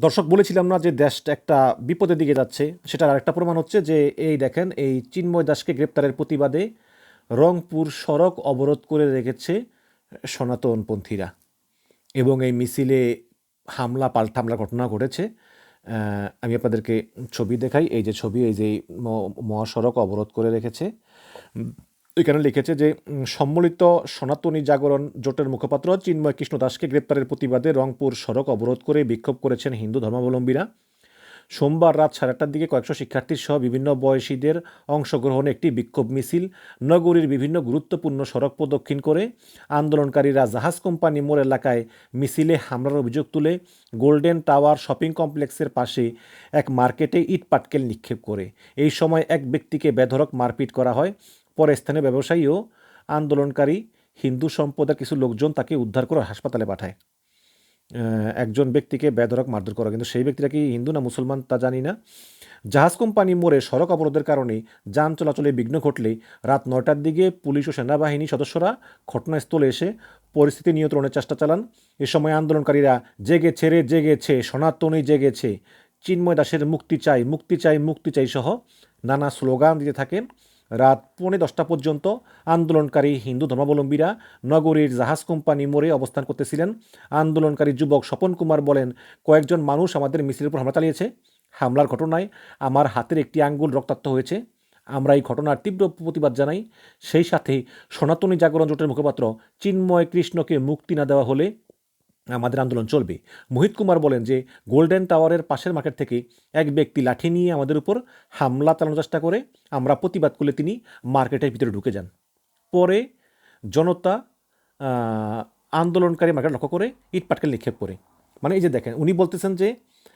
দর্শক, বলেছিলাম না যে দেশটা একটা বিপদের দিকে যাচ্ছে। সেটার আরেকটা প্রমাণ হচ্ছে যে, এই দেখেন, এই চিন্ময় দাসকে গ্রেপ্তারের প্রতিবাদে রংপুর সড়ক অবরোধ করে রেখেছে সনাতনপন্থীরা। এবং এই মিছিলে হামলা পাল্টা হামলার ঘটনা ঘটেছে। আমি আপনাদেরকে ছবি দেখাই। এই যে ছবি, এই যে মহাসড়ক অবরোধ করে রেখেছে। এখানে লিখেছে যে সম্মিলিত সনাতনী জাগরণ জোটের মুখপাত্র চিন্ময় কৃষ্ণ দাসকে গ্রেপ্তারের প্রতিবাদে রংপুর সড়ক অবরোধ করে বিক্ষোভ করেছেন হিন্দু ধর্মাবলম্বীরা। সোমবার রাত সাড়ে আটটার দিকে কয়েকশো শিক্ষার্থী সহ বিভিন্ন বয়সীদের অংশগ্রহণে একটি বিক্ষোভ মিছিল নগরীর বিভিন্ন গুরুত্বপূর্ণ সড়ক প্রদক্ষিণ করে আন্দোলনকারীরা জাহাজ কোম্পানি মোড় এলাকায় মিছিলে হামলার অভিযোগ তুলে গোল্ডেন টাওয়ার শপিং কমপ্লেক্সের পাশে এক মার্কেটে ইট পাটকেল নিক্ষেপ করে। এই সময় এক ব্যক্তিকে বেধরক মারপিট করা হয়। পরে স্থানীয় ব্যবসায়ী ও আন্দোলনকারী হিন্দু সম্প্রদায়ের কিছু লোকজন তাকে উদ্ধার করে হাসপাতালে পাঠায়। একজন ব্যক্তিকে বেধড়ক মারধর করা। কিন্তু সেই ব্যক্তিটা কি হিন্দু না মুসলমান তা জানি না। জাহাজ কোম্পানি মোড়ে সড়ক অবরোধের কারণে যান চলাচলে বিঘ্ন ঘটলে রাত নয়টার দিকে পুলিশ ও সেনাবাহিনী সদস্যরা ঘটনাস্থলে এসে পরিস্থিতি নিয়ন্ত্রণের চেষ্টা চালান। এ সময় আন্দোলনকারীরা জেগেছে রে জেগেছে সনাতনী জেগেছে চিন্ময় দাসের মুক্তি চাই মুক্তি চাই মুক্তি চাই সহ নানা স্লোগান দিতে থাকেন। রাত পৌনে দশটা পর্যন্ত আন্দোলনকারী হিন্দু ধর্মাবলম্বীরা নগরীর জাহাজ কোম্পানি মোড়ে অবস্থান করতেছিলেন। আন্দোলনকারী যুবক স্বপন কুমার বলেন, কয়েকজন মানুষ আমাদের মিছিলের উপর হামলা চালিয়েছে। হামলার ঘটনায় আমার হাতের একটি আঙ্গুল রক্তাক্ত হয়েছে। আমরা এই ঘটনার তীব্র প্রতিবাদ জানাই। সেই সাথে সনাতনী জাগরণ জোটের মুখপাত্র চিন্ময় কৃষ্ণকে মুক্তি না দেওয়া হলে আমাদের আন্দোলন চলবে। মোহিত কুমার বলেন যে, গোল্ডেন টাওয়ারের পাশের মার্কেট থেকে এক ব্যক্তি লাঠি নিয়ে আমাদের উপর হামলা চালানোর চেষ্টা করে, আমরা প্রতিবাদ করলে তিনি মার্কেটের ভিতরে ঢুকে যান। পরে জনতা আন্দোলনকারী মার্কেট লক্ষ্য করে ইট পাটকেল নিক্ষেপ করে। মানে এই যে দেখেন, উনি বলতেছেন যে,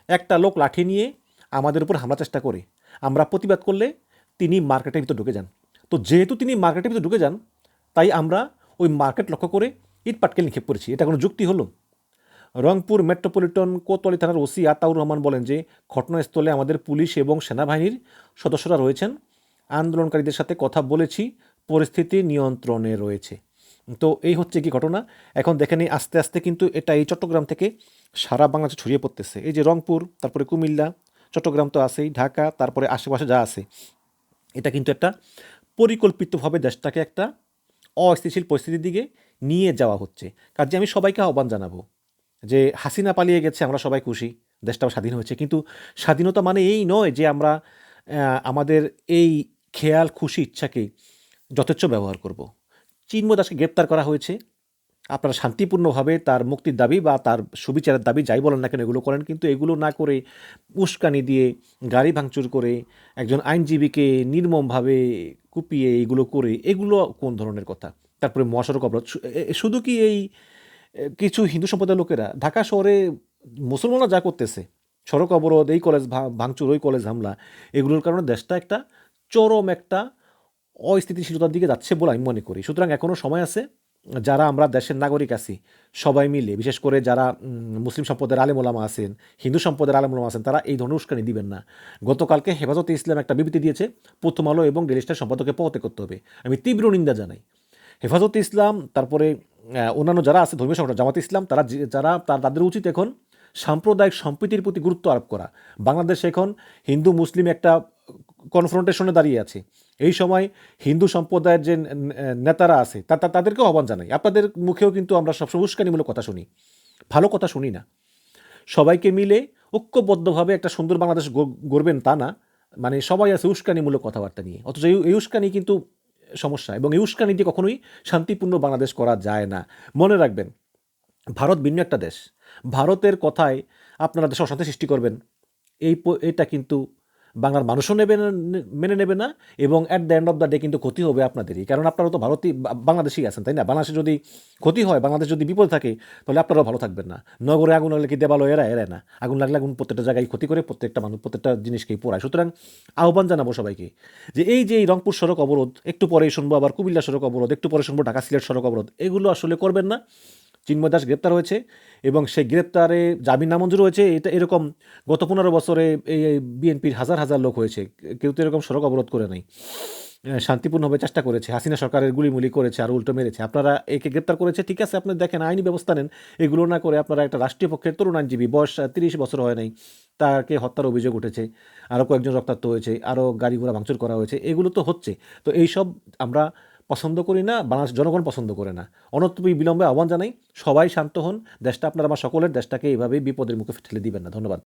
একটা লোক লাঠি নিয়ে আমাদের উপর হামলা চেষ্টা করে, আমরা প্রতিবাদ করলে তিনি মার্কেটের ভিতরে ঢুকে যান। তো যেহেতু তিনি মার্কেটের ভিতরে ঢুকে যান, তাই আমরা ওই মার্কেট লক্ষ্য করে ইট পাটকেল নিক্ষেপ করেছি। এটা কোনো যুক্তি হলো? রংপুর মেট্রোপলিটন কোতোয়ালি থানার ওসি আতাউর রহমান বলেন যে, ঘটনাস্থলে আমাদের পুলিশ এবং সেনাবাহিনীর সদস্যরা রয়েছেন। আন্দোলনকারীদের সাথে কথা বলেছি, পরিস্থিতি নিয়ন্ত্রণে রয়েছে। তো এই হচ্ছে কি ঘটনা। এখন দেখেন এই আস্তে আস্তে কিন্তু এটা এই চট্টগ্রাম থেকে সারা বাংলাদেশে ছড়িয়ে পড়তেছে। এই যে রংপুর, তারপরে কুমিল্লা, চট্টগ্রাম তো আছেই, ঢাকা, তারপরে আশেপাশে যা আছে। এটা কিন্তু একটা পরিকল্পিতভাবে দেশটাকে একটা অস্থিতিশীল পরিস্থিতির দিকে নিয়ে যাওয়া হচ্ছে। কাজে আমি সবাইকে আহ্বান জানাব যে হাসিনা পালিয়ে গেছে, আমরা সবাই খুশি দেশটাও স্বাধীন হয়েছে। কিন্তু স্বাধীনতা মানে এই নয় যে আমরা আমাদের এই খেয়াল, খুশি, ইচ্ছাকে যথেচ্ছ ব্যবহার করব। চিন্ময় দাসকে গ্রেপ্তার করা হয়েছে। আপনারা শান্তিপূর্ণভাবে তার মুক্তির দাবি বা তার সুবিচারের দাবি যাই বলেন না কেন এগুলো করেন, কিন্তু এগুলো না করে উস্কানি দিয়ে গাড়ি ভাঙচুর করে একজন আইনজীবীকে নির্মমভাবে কুপিয়ে এগুলো করে, এগুলো কোন ধরনের কথা? তারপরে মহাসড়ক অবরোধ শুধু কি এই কিছু হিন্দু সম্প্রদায়ের লোকেরা ঢাকা শহরে মুসলমানরা যা করতেছে, সড়ক অবরোধ, এই কলেজ ভাঙচুর, ওই কলেজ হামলা, এগুলোর কারণে দেশটা একটা চরম একটা অস্থিতিশীলতার দিকে যাচ্ছে বলে আমি মনে করি। সুতরাং এখনও সময় আছে, যারা আমরা দেশের নাগরিক আছি, সবাই মিলে, বিশেষ করে যারা মুসলিম সম্প্রদায়ের আলেম ওলামা আছেন, হিন্দু সম্প্রদায়ের আলেম ওলামা আছেন, তারা এই ধরনের উস্কানি দিবেন না। গতকালকে হেফাজতে ইসলাম একটা বিবৃতি দিয়েছে, প্রথম আলো এবং ডেলি স্টার সম্পাদককে পথে করতে হবে। আমি তীব্র নিন্দা জানাই। হেফাজতে ইসলাম, তারপরে অন্যান্য যারা আছে ধর্মীয় সংগঠন, জামাত ইসলাম, তারা যারা তাদের উচিত এখন সাম্প্রদায়িক সম্প্রীতির প্রতি গুরুত্ব আরোপ করা। বাংলাদেশ এখন হিন্দু, মুসলিম একটা কনফ্রন্টেশনে দাঁড়িয়ে আছে। এই সময় হিন্দু সম্প্রদায়ের যে নেতারা আছে, তা তাদেরকেও আহ্বান জানাই। আপনাদের মুখেও কিন্তু আমরা সবসময় উস্কানিমূলক কথা শুনি। ভালো কথা শুনি না। সবাইকে মিলে ঐক্যবদ্ধভাবে একটা সুন্দর বাংলাদেশ গড়- গড়বেন তা না। মানে সবাই আছে উস্কানিমূলক কথাবার্তা নিয়ে। অথচ এই উস্কানি কিন্তু সমস্যা। এবং এই উস্কানি দিয়ে কখনোই শান্তিপূর্ণ বাংলাদেশ করা যায় না। মনে রাখবেন, ভারত ভিন্ন একটা দেশ। ভারতের কথায় আপনারা দেশে অশান্তি সৃষ্টি করবেন। এই এটা কিন্তু বাংলার মানুষও নেবে মেনে নেবে না, এবং at the end of the day কিন্তু ক্ষতি হবে আপনাদেরই। কারণ আপনারা তো ভারতই বা- বাংলাদেশেই আছেন, তাই না? বাংলাদেশে যদি ক্ষতি হয়, বাংলাদেশ যদি বিপদ থাকে, তাহলে আপনারাও ভালো থাকবেন না। নগরে আগুন লাগলে কি দেবালয় এরা এরা না। আগুন লাগলে আগুন প্রত্যেকটা জায়গায় ক্ষতি করে প্রত্যেকটা মানুষ, প্রত্যেকটা জিনিসকেই পোড়ায়। সুতরাং আহ্বান জানাব সবাইকে যে এই যে রংপুর সড়ক অবরোধ, একটু পরেই শুনব আবার কুমিল্লা সড়ক অবরোধ, একটু পরে শুনব ঢাকা সিলেট সড়ক অবরোধ, এগুলো আসলে করবেন না। চিন্ময় দাস গ্রেপ্তার হয়েছে এবং সেই গ্রেপ্তারে জামিন নামঞ্জুর হয়েছে এটা এরকম গত পনেরো বছরে এই বিএনপির হাজার হাজার লোক হয়েছে। কেউ তো এরকম সড়ক অবরোধ করে নাই। শান্তিপূর্ণভাবে চেষ্টা করেছে। হাসিনা সরকারের গুলিমুলি করেছে আর উল্টো মেরেছে। আপনারা একে গ্রেপ্তার করেছে? ঠিক আছে, আপনি দেখেন, আইনি ব্যবস্থা নেন। এগুলো না করে আপনারা একটা রাষ্ট্রীয় পক্ষের তরুণ আইনজীবী, বয়স তিরিশ বছর হয় নাই, তাকে হত্যার অভিযোগ উঠেছে। আরও কয়েকজন রক্তাক্ত হয়েছে আরও গাড়ি ঘোড়া ভাঙচুর করা হয়েছে। এগুলো তো হচ্ছে। তো এইসব আমরা পছন্দ করি না বাংলাদেশ জনগণ পছন্দ করে না। অনত্যপি বিলম্বে আহ্বান জানাই, সবাই শান্ত হন, দেশটা আপনার আমার সকলের, দেশটাকে এইভাবেই বিপদের মুখে ঠেলে দিবেন না। ধন্যবাদ।